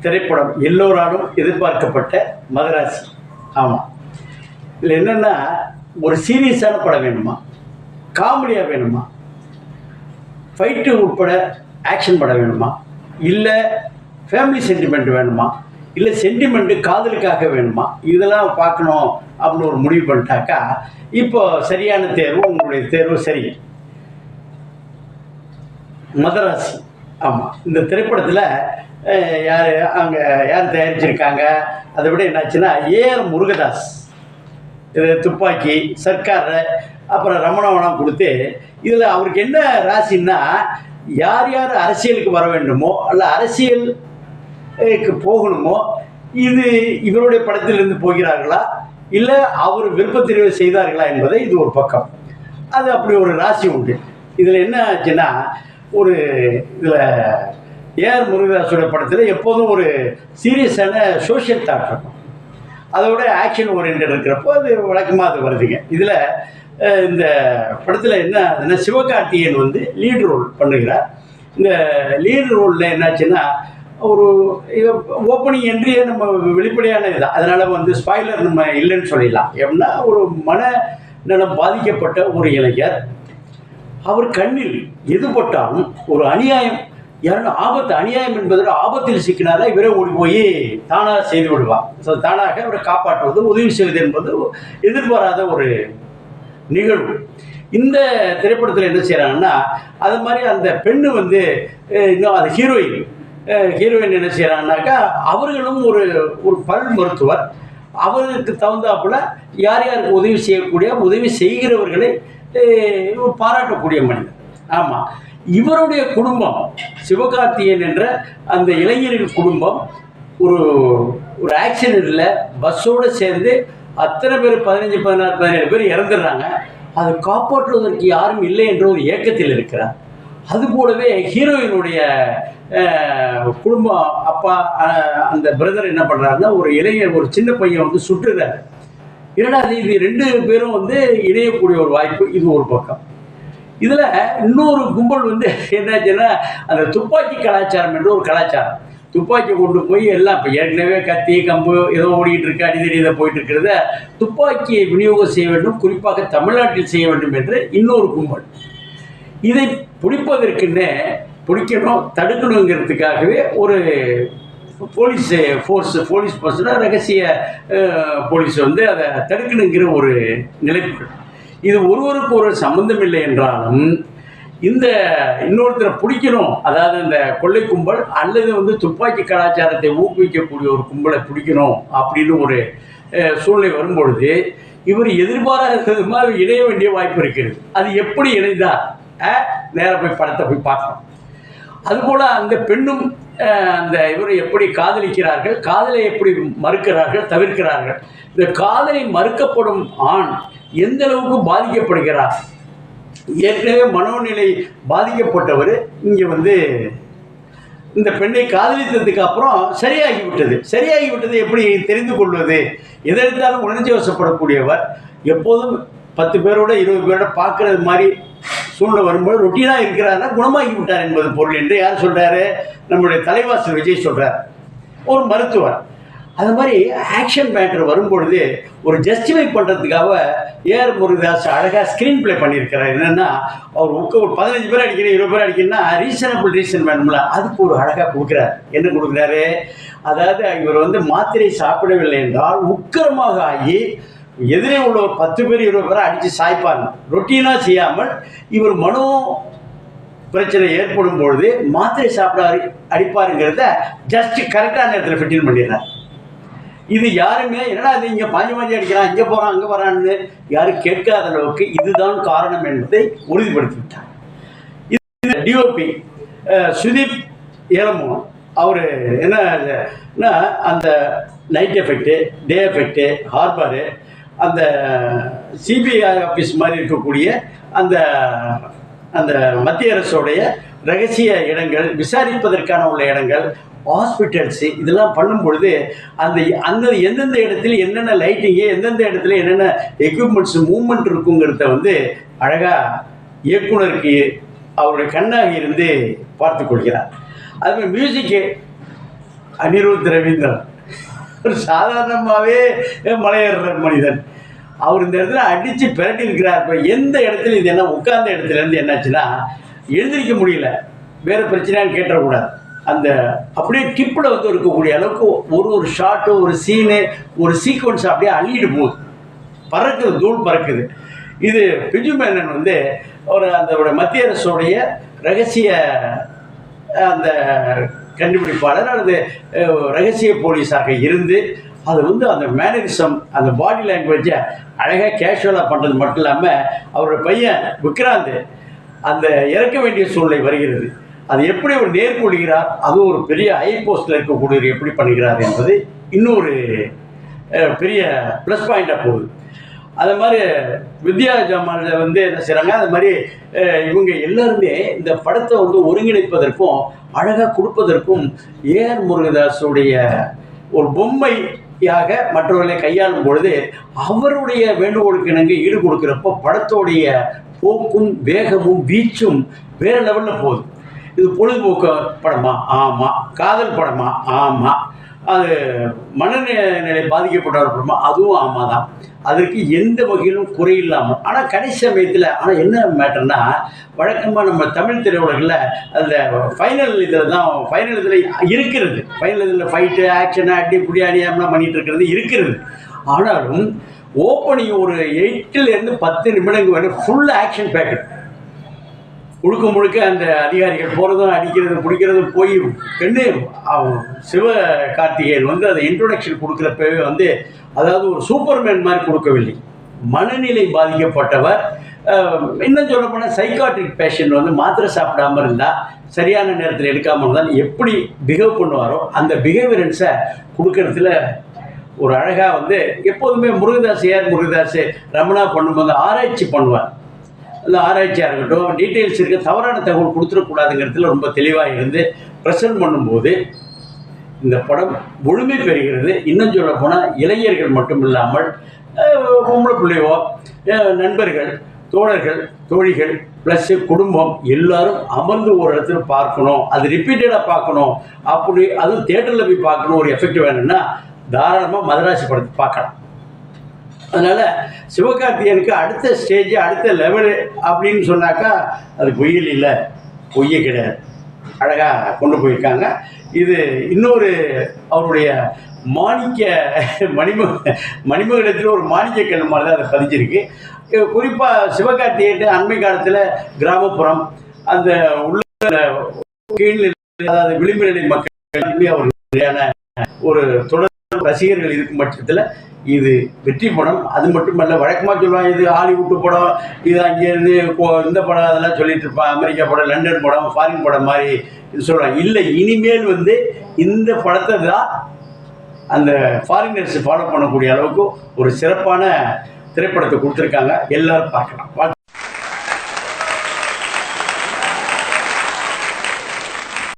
திரைப்படம் எல்லோராலும் எதிர்பார்க்கப்பட்ட மதராசி ஆமாம் இதில் என்னென்னா ஒரு சீரியஸான படம் வேணுமா? காமெடியாக வேணுமா? ஃபைட்டு உட்பட ஆக்ஷன் படம் வேணுமா? இல்லை ஃபேமிலி சென்டிமெண்ட் வேணுமா? இல்லை சென்டிமெண்ட்டு காதலுக்காக வேணுமா? இதெல்லாம் பார்க்கணும் அப்படின்னு ஒரு முடிவு பண்ணிட்டாக்கா இப்போ சரியான தேர்வு உங்களுடைய தேர்வு சரி. மதராசி. ஆமாம் இந்த திரைப்படத்தில் யார்? அங்கே யார் தயாரிச்சிருக்காங்க? அதை விட என்னாச்சுன்னா ஏஆர் முருகதாஸ். இது துப்பாக்கி சர்க்கார் அப்புறம் ரமணவனம் கொடுத்து இதில் அவருக்கு என்ன ராசின்னா யார் யார் அரசியலுக்கு வர வேண்டுமோ அல்ல அரசியலுக்கு போகணுமோ இது இவருடைய படத்திலிருந்து போகிறார்களா? இல்லை அவர் விருப்பத்தெரிவு செய்தார்களா என்பதை இது ஒரு பக்கம். அது அப்படி ஒரு ராசி உண்டு. இதில் என்ன ஆச்சுன்னா ஒரு இதில் ஏஆர் முருகதாஸோட படத்தில் எப்போதும் ஒரு சீரியஸான சோஷியல் தாட் இருக்கும். அதோட ஆக்ஷன் ஓரியன்ட் இருக்கிறப்போ அது வழக்கமாக அது வருதுங்க. இதில் இந்த படத்தில் என்ன ஆகுதுன்னா சிவகார்த்திகேயன் வந்து லீட் ரோல் பண்ணுகிறார். இந்த லீட் ரோலில் என்னாச்சுன்னா ஒரு ஓப்பனிங் என்ட்ரியே நம்ம வெளிப்படையான இதுதான் அதனால் வந்து ஸ்பாய்லர் நம்ம இல்லைன்னு சொல்லிடலாம். எப்படின்னா ஒரு மன நலம் பாதிக்கப்பட்ட ஒரு இளைஞர் அவர் கண்ணில் எதுபட்டாலும் ஒரு அநியாயம் யாரும் ஆபத்து அநியாயம் என்பதோட ஆபத்தில் சிக்கினால இவரே ஓடி போய் தானாக செய்து விடுவார். ஸோ தானாக இவரை காப்பாற்றுவது உதவி செய்வது என்பது எதிர்பாராத ஒரு நிகழ்வு. இந்த திரைப்படத்தில் என்ன செய்கிறாங்கன்னா அது மாதிரி அந்த பெண்ணு வந்து இன்னும் அது ஹீரோயின் ஹீரோயின் என்ன செய்கிறாங்கனாக்கா அவர்களும் ஒரு ஒரு பல் மருத்துவர். அவருக்கு தகுந்தாப்புல யார் யாருக்கு உதவி செய்யக்கூடிய உதவி செய்கிறவர்களை பாராட்டக்கூடிய மனிதர். ஆமாம் இவருடைய குடும்பம் சிவகார்த்தியன் என்ற அந்த இளைஞரின் குடும்பம் ஒரு ஒரு ஆக்சிடெண்ட்டில் பஸ்ஸோடு சேர்ந்து அத்தனை பேர் பதினஞ்சு பதினாறு பதினேழு பேர் இறந்துடுறாங்க. அதை காப்பாற்றுவதற்கு யாரும் இல்லை என்ற ஒரு ஏக்கத்தில் இருக்கிறார். அது போலவே ஹீரோயினுடைய குடும்பம் அப்பா அந்த பிரதர் என்ன பண்ணுறாருன்னா ஒரு இளைஞர் ஒரு சின்ன பையன் வந்து சுட்டுறாரு இரண்டாவது இது ரெண்டு பேரும் வந்து இணையக்கூடிய ஒரு வாய்ப்பு இது ஒரு பக்கம். இதில் இன்னொரு கும்பல் வந்து என்னாச்சுன்னா அந்த துப்பாக்கி கலாச்சாரம் என்ற ஒரு கலாச்சாரம். துப்பாக்கி கொண்டு போய் எல்லாம் இப்போ ஏற்கனவே கத்தி கம்பு ஏதோ ஓடிக்கிட்டு இருக்கு அடிதடி இதை போயிட்டு இருக்கிறத துப்பாக்கியை விநியோகம் செய்ய வேண்டும் குறிப்பாக தமிழ்நாட்டில் செய்ய வேண்டும் என்று இன்னொரு கும்பல். இதை பிடிப்பதற்குன்னு பிடிக்கணும் தடுக்கணுங்கிறதுக்காகவே ஒரு போலீஸ் ஃபோர்ஸ் போலீஸ் பர்சனாக ரகசிய போலீஸ் வந்து அதை தடுக்கணுங்கிற ஒரு நிலைப்பு இது ஒருவருக்கு ஒரு சம்பந்தம் இல்லை என்றாலும் இந்த இன்னொருத்தரை பிடிக்கணும். அதாவது இந்த கொள்ளை கும்பல் அல்லது வந்து துப்பாக்கி கலாச்சாரத்தை ஊக்குவிக்கக்கூடிய ஒரு கும்பலை பிடிக்கணும் அப்படின்னு ஒரு சூழ்நிலை வரும்பொழுது இவர் எதிர்பாராத மாதிரி இணைய வேண்டிய வாய்ப்பு இருக்கிறது. அது எப்படி இணைந்தார் நேராக போய் படத்தை போய் பார்க்கணும் அதுபோல் அந்த பெண்ணும் அந்த இவரை எப்படி காதலிக்கிறார்கள் காதலை எப்படி மறுக்கிறார்கள் தவிர்க்கிறார்கள். இந்த காதலை மறுக்கப்படும் ஆண் எந்த அளவுக்கு பாதிக்கப்படுகிறார்? ஏற்கனவே மனோநிலை பாதிக்கப்பட்டவர் இங்கே வந்து இந்த பெண்ணை காதலித்ததுக்கு அப்புறம் சரியாகி விட்டது சரியாகி விட்டது எப்படி தெரிந்து கொள்வது? எதெடுத்தாலும் உணர்ச்சி வசப்படக்கூடியவர் எப்போதும் பத்து பேரோட இருபது பேரோட பார்க்கறது மாதிரி சூழ்நிலை வரும்போது ரொட்டீனாக இருக்கிறாருன்னா குணமாகி விட்டார் என்பது பொருள் என்று யார் சொல்கிறாரு நம்முடைய தலைவாசல் விஜய் சொல்கிறார் ஒரு மருத்துவர். அது மாதிரி ஆக்ஷன் மேட்டர் வரும்பொழுது ஒரு ஜஸ்டிஃபை பண்ணுறதுக்காக ஏஆர் முருகதாஸ் அழகாக ஸ்க்ரீன் ப்ளே பண்ணியிருக்கிறார். என்னென்னா அவர் உக்க ஒரு பதினஞ்சு பேர் அடிக்கிறேன் இருபது பேர் அடிக்கணும்னா ரீசனபிள் ரீசன் வேணும்ல. அதுக்கு ஒரு அழகாக கொடுக்குறாரு. என்ன கொடுக்குறாரு? அதாவது இவர் வந்து மாத்திரை சாப்பிடவில்லை என்றால் உக்கரமாக ஆகி எதிரே உள்ள ஒரு பத்து பேர் இருபது பேரை அடித்து சாய்ப்பாங்க. ரொட்டீனாக செய்யாமல் இவர் மனோ பிரச்சனை ஏற்படும் பொழுது மாத்திரை சாப்பிட அடிப்பாருங்கிறத ஜஸ்ட் கரெக்டான நேரத்தில் ஃபிட்டின் பண்ணிடுறார். இது யாருமே என்னடா இது இங்கே பாஞ்சு பாஞ்சு அடிக்கிறான் இங்கே போகிறான் அங்கே போகிறான்னு யாரும் கேட்காத அளவுக்கு இதுதான் காரணம் என்பதை உறுதிப்படுத்திவிட்டார். இது டிஓபி சுதீப் ஏலமோ அவர் என்ன அந்த night effect day effect harbour அந்த சிபிஐ ஆஃபீஸ் மாதிரி இருக்கக்கூடிய அந்த அந்த மத்திய அரசுடைய ரகசிய இடங்கள் விசாரிப்பதற்கான உள்ள இடங்கள் ஹாஸ்பிட்டல்ஸு இதெல்லாம் பண்ணும் பொழுது அந்த அந்த எந்தெந்த இடத்துல என்னென்ன லைட்டிங்கு எந்தெந்த இடத்துல என்னென்ன எக்யூப்மெண்ட்ஸ் மூவ்மெண்ட் இருக்குங்கிறத வந்து அழகாக இயக்குனருக்கு அவருடைய கண்ணாக இருந்து பார்த்து கொள்கிறார். அதுமாதிரி மியூசிக்கு அனிருத் ரவீந்திரன். ஒரு சாதாரணமாகவே மலையேறுற மனிதன். அவர் இந்த இடத்துல அடித்து பிரட்டி இருக்கிறார் இப்போ எந்த இடத்துல இது என்ன உட்கார்ந்த இடத்துல இருந்து என்னாச்சுன்னா எழுந்திருக்க முடியல. வேறு பிரச்சனையான்னு கேட்டுறக்கூடாது. அந்த அப்படியே கிப்பில் வந்து இருக்கக்கூடிய அளவுக்கு ஒரு ஒரு ஷாட்டு ஒரு சீனு ஒரு சீக்வன்ஸ் அப்படியே அள்ளிட்டு போகுது. பறக்குது தூள் பறக்குது. இது பிஜு மேனன் வந்து ஒரு அந்த மத்திய அரசுடைய ரகசிய அந்த கண்டுபிடிப்பாளர் அல்லது ரகசிய போலீஸாக இருந்து அது வந்து அந்த மேனரிசம் அந்த பாடி லாங்குவேஜை அழகாக கேஷுவலாக பண்ணுறது மட்டும் இல்லாமல் அவரோட பையன் விக்ராந்த் அந்த இறக்க வேண்டிய சூழ்நிலை வருகிறது. அது எப்படி ஒரு நேர்கொள்கிறார்? அதுவும் ஒரு பெரிய ஹை போஸ்டில் இருக்கக்கூடியவர் எப்படி பண்ணுகிறார் என்பது இன்னொரு பெரிய ப்ளஸ் பாயிண்டாக போகுது. அது மாதிரி வித்யா ஜாமான் வந்து என்ன செய்கிறாங்க அது மாதிரி இவங்க எல்லாருமே இந்த படத்தை வந்து ஒருங்கிணைப்பதற்கும் அழகாக கொடுப்பதற்கும் ஏஆர் முருகதாஸுடைய ஒரு பொம்மையாக மற்றவர்களை கையாளும் பொழுது அவருடைய வேண்டுகோளுக்கு இணங்க ஈடு கொடுக்குறப்போ படத்தோடைய போக்கும் வேகமும் வீச்சும் வேறு லெவலில் போகுது. இது பொழுதுபோக்கு படமா? ஆமாம் காதல் படமா? ஆமாம் அது மனநிலை பாதிக்கப்பட்ட ஒரு படமா? அதுவும் ஆமாம் தான் அதற்கு எந்த வகையிலும் குறை இல்லாமல் ஆனால் கடைசி சமயத்தில் ஆனால் என்ன மேட்டர்னா வழக்கமாக நம்ம தமிழ் திரையுலகில் அந்த ஃபைனல் இதில் தான் ஃபைனல் இதில் இருக்கிறது. ஃபைனல் இதில் ஃபைட்டு ஆக்ஷன் அடி புடி அடியாமலாம் பண்ணிகிட்டு இருக்கிறது இருக்கிறது. ஆனாலும் ஓப்பனிங் ஒரு எயிட்டிலேருந்து பத்து நிமிடங்கள் வரை ஃபுல் ஆக்ஷன் பேக்கெட் முழுக்க முழுக்க அந்த அதிகாரிகள் போகிறதும் அடிக்கிறதும் பிடிக்கிறதும் போய் பெண்ணே சிவ கார்த்திகேயன் வந்து அதை இன்ட்ரொடக்ஷன் கொடுக்குறப்பவே வந்து அதாவது ஒரு சூப்பர்மேன் மாதிரி கொடுக்கவில்லை. மனநிலை பாதிக்கப்பட்டவர். இன்னும் சொல்ல போனால் சைக்காட்ரிக் பேஷண்ட் வந்து மாத்திரை சாப்பிடாம இருந்தால் சரியான நேரத்தில் எடுக்காமல் இருந்தால் எப்படி பிஹேவ் பண்ணுவாரோ அந்த பிஹேவியரன்ஸை கொடுக்கறதுல ஒரு அழகாக வந்து எப்போதுமே முருகதாஸ் ஏர் முருகதாஸ் ரமணா பண்ணும்போது ஆராய்ச்சி பண்ணுவார். அந்த ஆராய்ச்சியாக இருக்கட்டும் டீட்டெயில்ஸ் இருக்க தவறான தகவல் கொடுத்துடக்கூடாதுங்கிறதுல ரொம்ப தெளிவாக இருந்து ப்ரெசன்ட் பண்ணும்போது இந்த படம் முழுமை பெறுகிறது. இன்னும் சொல்ல போனால் இளைஞர்கள் மட்டும் இல்லாமல் பொம்பளை பிள்ளையோ நண்பர்கள் தோழர்கள் தோழிகள் ப்ளஸ் குடும்பம் எல்லாரும் அமர்ந்து ஒரு இடத்துல பார்க்கணும். அது ரிப்பீட்டடாக பார்க்கணும். அப்படி அதுவும் தேட்டரில் போய் பார்க்கணும். ஒரு எஃபெக்ட் வேணும்னா தாராளமாக மதராசி படத்தை பார்க்கலாம். அதனால் சிவகார்த்திகனுக்கு அடுத்த ஸ்டேஜ் அடுத்த லெவலு அப்படின்னு சொன்னாக்கா அது பொய்யில் இல்லை. பொய்ய கிடையாது. அழகாக கொண்டு போயிருக்காங்க. இது இன்னொரு அவருடைய மாணிக்க மணிம மணிமகடத்தில் ஒரு மாணிக்க கல் மாதிரி தான் அதை பதிஞ்சிருக்கு. குறிப்பாக சிவகார்த்திகேயன் அண்மை காலத்தில் கிராமப்புறம் அந்த உள்ள கீழ்நிலை அதாவது விளிம்பு நிலை மக்கள் அவர் ஒரு தொடர் ரசிகர்கள் இருக்கும் பட்சத்தில் இது வெற்றி படம். அது மட்டுமல்ல வழக்கமாக சொல்லுவாங்க இது ஹாலிவுட்டு படம் இது அங்கேருந்து இந்த படம் அதெல்லாம் சொல்லிட்டு இருப்பான் அமெரிக்கா படம் லண்டன் படம் ஃபாரின் படம் மாதிரி இது சொல்கிறாங்க இல்லை இனிமேல் வந்து இந்த படத்தை தான் அந்த ஃபாரினர்ஸ் ஃபாலோ பண்ணக்கூடிய அளவுக்கு ஒரு சிறப்பான திரைப்படத்தை கொடுத்துருக்காங்க. எல்லோரும் பார்க்கலாம். வாழ்த்து.